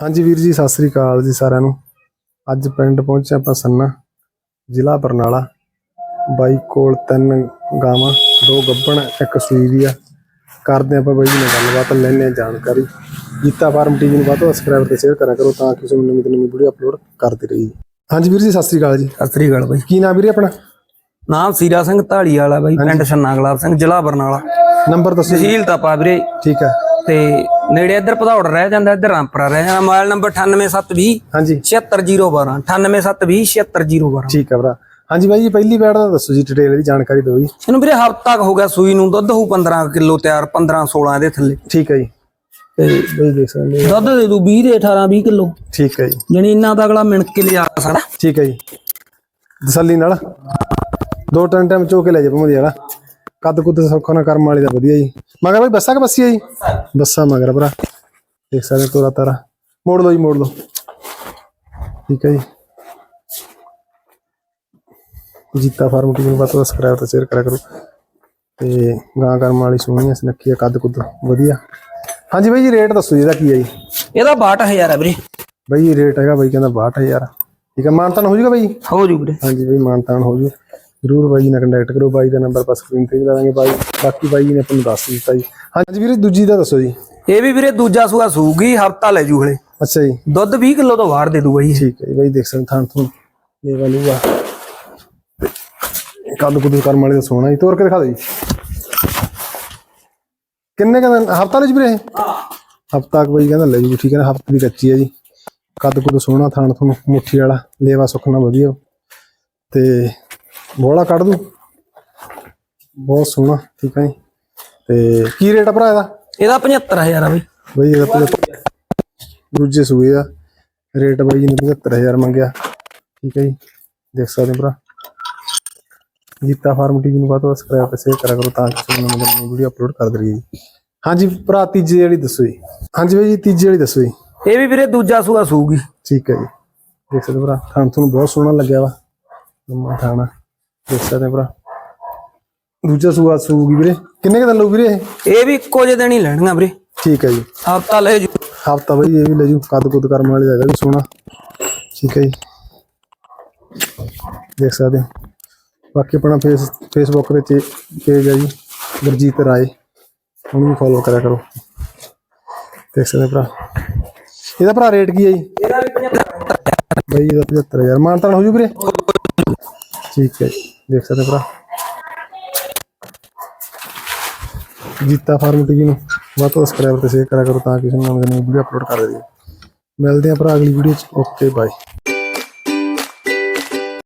ਹਾਂਜੀ ਵੀਰ ਜੀ ਸਤਿ ਸ੍ਰੀ ਅਕਾਲ ਜੀ ਸਾਰਿਆਂ ਨੂੰ। ਅੱਜ ਪਿੰਡ ਪਹੁੰਚੇ ਆਪਾਂ ਸੰਨਾ ਜ਼ਿਲ੍ਹਾ ਬਰਨਾਲਾ। ਬਾਈ ਕੋਲ ਤਿੰਨ ਗਾਵਾਂ ਦੋ ਗੱਬਣ ਇੱਕ ਸੂਈ ਦੀ ਆ। ਕਰਦੇ ਆਪਾਂ ਬਾਈ ਜੀ ਨਾਲ ਗੱਲਬਾਤ ਲੈਣੇ ਆ ਜਾਣਕਾਰੀ। ਜੀਤਾ ਫਾਰਮ ਟੀਵੀ ਨੂੰ ਵੱਧ ਤੋਂ ਸਬਸਕ੍ਰਾਈਬ ਤੇ ਸ਼ੇਅਰ ਕਰਿਆ ਕਰੋ ਤਾਂ ਕਿ ਤੁਹਾਨੂੰ ਨਵੀਂ ਤੋਂ ਨਵੀਂ ਵੀਡੀਓ ਅਪਲੋਡ ਕਰਦੇ ਰਹੀਏ। ਹਾਂਜੀ ਵੀਰ ਜੀ ਸਤਿ ਸ੍ਰੀ ਅਕਾਲ ਜੀ। ਸਤਿ ਸ੍ਰੀ ਅਕਾਲ ਬਾਈ। ਕੀ ਨਾਮ ਵੀਰੇ ਆਪਣਾ? ਨਾਮ ਸੀਰਾ ਸਿੰਘ ਢਾਲੀ ਵਾਲਾ ਬਾਈ ਪਿੰਡ ਛੰਨਾ ਗੁਲਾਬ ਸਿੰਘ ਜ਼ਿਲ੍ਹਾ ਬਰਨਾਲਾ। ਨੰਬਰ ਦੱਸੋ ਜੀ। ਤਹਿਸੀਲ ਤਾਪਾ ਵੀਰੇ ਠੀਕ ਹੈ। ਤੇ ਨੇੜੇ ਇੱਧਰ ਭਦੌੜ ਰਹਿ ਜਾਂਦਾ ਇੱਧਰ ਰਾਮਪੁਰਾ ਰਹਿ ਜਾਂਦਾ ਮੋਬਾਈਲ ਨੰਬਰ 98720 ਹਾਂਜੀ। 76012 98720 76012 ਠੀਕ ਹੈ ਭਰਾ। ਹਾਂਜੀ ਬਾਈ ਜੀ ਪਹਿਲੀ ਬੈਡ ਦਾ ਦੱਸੋ ਜੀ ਡਿਟੇਲ ਦੀ ਜਾਣਕਾਰੀ ਦਿਓ ਜੀ। ਇਹਨੂੰ ਵੀਰੇ ਹਫਤਾ ਹੋ ਗਿਆ ਸੂਈ ਨੂੰ ਦੁੱਧ ਹੋਊ 15 ਕਿਲੋ ਤਿਆਰ 15 16 ਇਹਦੇ ਥੱਲੇ। ਠੀਕ ਹੈ ਜੀ। ਤੇ ਬਾਈ ਦੇਖ ਸਕਦੇ। ਦੁੱਧ ਦੇ ਦੂ 20 ਦੇ 18 20 ਕਿਲੋ। ਠੀਕ ਹੈ ਜੀ। ਜਣੀ ਇੰਨਾ ਤਾਂ ਅਗਲਾ ਮਿਣ ਕੇ ਲਿਆ ਸਕਦਾ ਠੀਕ ਹੈ ਜੀ। ਤਸੱਲੀ ਨਾਲ। ਦੋ ਟਨ ਟਾਈਮ ਚੋ ਕੇ ਲੈ ਜਾ ਭਮਦੀ ਵਾਲਾ। ਕੱਦ ਕੁੱਦ ਸੌਖਾ ਨਾ ਕਰਮ ਵਾਲੀ ਦਾ ਵਧੀਆ ਜੀ। ਮਗਰ ਬਾਈ ਬੱਸਾ ਕਿ ਬੱਸੀ ਆ ਜੀ? ਬੱਸਾ ਮਗਰ ਭਰਾ। ਦੇਖ ਸਕਦੇ ਤੋਰਾ ਤਾਰਾ। ਮੋੜ ਲਓ ਜੀ ਮੋੜ ਲਓ। ਠੀਕ ਹੈ ਜੀ। ਜੀਤਾ ਫਾਰਮ ਟੀਵੀ ਨੂੰ ਬਾਤ ਸਬਸਕ੍ਰਾਈਬ ਤੇ ਸ਼ੇਅਰ ਕਰਿਆ ਕਰੋ। ਤੇ ਗਾਂ ਕਰਮ ਵਾਲੀ ਸੋਹਣੀ ਸੁਨੱਖੀ ਆ ਕੱਦ ਕੁੱਦ ਵਧੀਆ। ਹਾਂਜੀ ਬਾਈ ਜੀ ਰੇਟ ਦੱਸੋ ਜੀ ਇਹਦਾ ਕੀ ਹੈ ਜੀ? ਇਹਦਾ 62000 ਹੈ ਵੀਰੇ। ਬਾਈ ਰੇਟ ਹੈਗਾ ਬਾਈ ਕਹਿੰਦਾ 62000 ਠੀਕ ਹੈ ਮਾਨਤਾਨ ਹੋ ਜਾਊਗਾ ਬਾਈ? ਹੋ ਜੂ ਵੀਰੇ। ਹਾਂਜੀ ਬਾਈ ਮਾਨਤਾਨ ਹੋ ਜੂ। ਜਰੂਰ ਬਾਈ ਜੀ ਨਾਲ ਕੰਟੈਕਟ ਕਰੋ ਬਾਈ ਦਾ ਨੰਬਰ ਬਸ ਸਕਰੀਨ ਤੇ ਵੀ ਲਾ ਦਾਂਗੇ ਬਾਈ। ਬਾਕੀ ਬਾਈ ਜੀ ਨੇ ਆਪਾਂ ਨੂੰ ਦੱਸ ਦਿੱਤਾ ਜੀ। ਹਾਂਜੀ ਵੀਰੇ ਦੂਜੀ ਦਾ ਦੱਸੋ ਜੀ। ਇਹ ਵੀ ਵੀਰੇ ਦੂਜਾ ਸੂਆ ਸੂਗੀ ਹਫਤਾ ਲੈ ਜੂ ਹਲੇ। ਅੱਛਾ ਜੀ। ਦੁੱਧ 20 ਕਿਲੋ ਤੋਂ ਬਾਹਰ ਦੇ ਦੂਗਾ ਜੀ। ਠੀਕ ਹੈ ਜੀ ਬਾਈ ਦੇਖ ਸਕਦੇ ਥਾਂ ਤੋਂ ਲੇਵਾ ਲੂਗਾ ਕੱਦ ਕੁੱਦ ਕਰਮ ਵਾਲੇ ਦਾ ਸੋਹਣਾ ਜੀ। ਤੋਰ ਕੇ ਦਿਖਾ ਦਿਓ ਜੀ। ਕਿੰਨੇ ਕਦਨ ਹਫਤਾ ਲੈ ਜੀ ਵੀਰੇ ਹਫਤਾ ਕੁ ਬਾਈ ਕਹਿੰਦਾ ਲੈ ਜੀ ਠੀਕ ਹੈ ਨਾ ਹਫ਼ਤੇ ਦੀ ਕੱਚੀ ਹੈ ਜੀ। ਕੱਦ ਕੁੱਦ ਸੋਹਣਾ ਥਾਂ ਤੁਹਾਨੂੰ ਮੁੱਠੀ ਵਾਲਾ ਲੇਵਾ ਸੁੱਕਣਾ ਵਧੀਆ। ਤੇ ਬੋਲਾ ਕੱਢ ਦੂ। ਬਹੁਤ ਸੋਹਣਾ ਠੀਕ ਹੈ ਜੀ। ਤੇ ਕੀ ਰੇਟ ਆ ਭਰਾ ਇਹਦਾ? ਇਹਦਾ 75000 ਆ ਬਈ। ਬਈ ਇਹਦਾ ਦੂਜੇ ਸੂਏ ਆ ਰੇਟ ਬਾਈ ਨੇ 75000 ਮੰਗਿਆ। ਠੀਕ ਹੈ ਜੀ ਦੇਖ ਸਕਦੇ ਭਰਾ। ਜੀਤਾ ਫਾਰਮ ਟੀਵੀ ਨੂੰ ਬਾਅਦ ਵਿੱਚ ਸਬਸਕ੍ਰਾਈਬ ਤੇ ਸ਼ੇਅਰ ਕਰਿਆ ਕਰੋ ਤਾਂ ਕਿ ਤੁਹਾਨੂੰ ਨਵੀਂ ਵੀਡੀਓ ਅਪਲੋਡ ਕਰ ਦਈਏ। ਜੀ ਹਾਂਜੀ ਭਰਾ ਤੀਜੀ ਵਾਲੀ ਦੱਸੋ ਜੀ। ਹਾਂਜੀ ਬਾਈ ਜੀ ਤੀਜੀ ਵਾਲੀ ਦੱਸੋ ਜੀ। ਇਹ ਵੀ ਵੀਰੇ ਦੂਜਾ ਸੂਆ ਸੂਗੀ। ਠੀਕ ਹੈ ਜੀ। ਦੇਖ ਸਕਦੇ ਭਰਾ ਥਾਂ ਤੁਹਾਨੂੰ ਬਹੁਤ ਸੋਹਣਾ ਲੱਗਿਆ ਵਾ। ਲੰਮਾ ਥਾਣਾ ਦੇਖ ਸਕਦੇ ਭਰਾ। ਦੂਜਾ ਸੂਆ ਸੂਗੀ ਵੀਰੇ। ਕਿੰਨੇ ਕੁ ਦਿਨ ਲਊ ਵੀਰੇ ਇਹ? ਵੀ ਇੱਕੋ ਜਿਹੇ ਦਿਨ ਹੀ ਲੈਣੀਆਂ ਵੀਰੇ। ਠੀਕ ਹੈ ਜੀ। ਹਫਤਾ ਲੈ ਜੂ। ਹਫਤਾ ਬਈ ਇਹ ਵੀ ਲੈ ਜੂ। ਕੱਦ ਕੁੱਦ ਕਰਮ ਵਾਲੇ ਇਹਦਾ ਵੀ ਸੋਹਣਾ। ਠੀਕ ਹੈ ਜੀ। ਦੇਖ ਸਕਦੇ ਹੋ। ਬਾਕੀ ਆਪਣਾ ਫੇਸ ਫੇਸਬੁੱਕ ਤੇ ਪੇਜ ਹੈ ਜੀ। ਗੁਰਜੀਤ ਰਾਏ। ਉਹਨੂੰ ਵੀ ਫੋਲੋ ਕਰਿਆ ਕਰੋ। ਦੇਖ ਸਕਦੇ ਭਰਾ। ਇਹਦਾ ਭਰਾ ਰੇਟ ਕੀ ਹੈ ਜੀ? ਇਹਦਾ ਵੀ 75 ਬਈ ਇਹਦਾ 75000 ਮਾਨਤਾਨ ਹੋ ਜੂ ਵੀਰੇ? ਠੀਕ ਹੈ ਜੀ। ਦੇਖ ਸਕਦੇ ਭਰਾ। ਜੀਤਾ ਫਾਰਮ ਟੀਵੀ ਨੂੰ ਵੱਧ ਤੋਂ ਸਬਸਕ੍ਰਾਈਬ ਤੇ ਸ਼ੇਅਰ ਕਰਿਆ ਕਰੋ ਤਾਂ ਕਿ ਤੁਹਾਨੂੰ ਨਵੀਂ ਵੀਡੀਓ ਅਪਲੋਡ ਕਰ ਦੇਈਏ। ਮਿਲਦੇ ਹਾਂ ਭਰਾ ਅਗਲੀ ਵੀਡੀਓ ਚ। Okay bye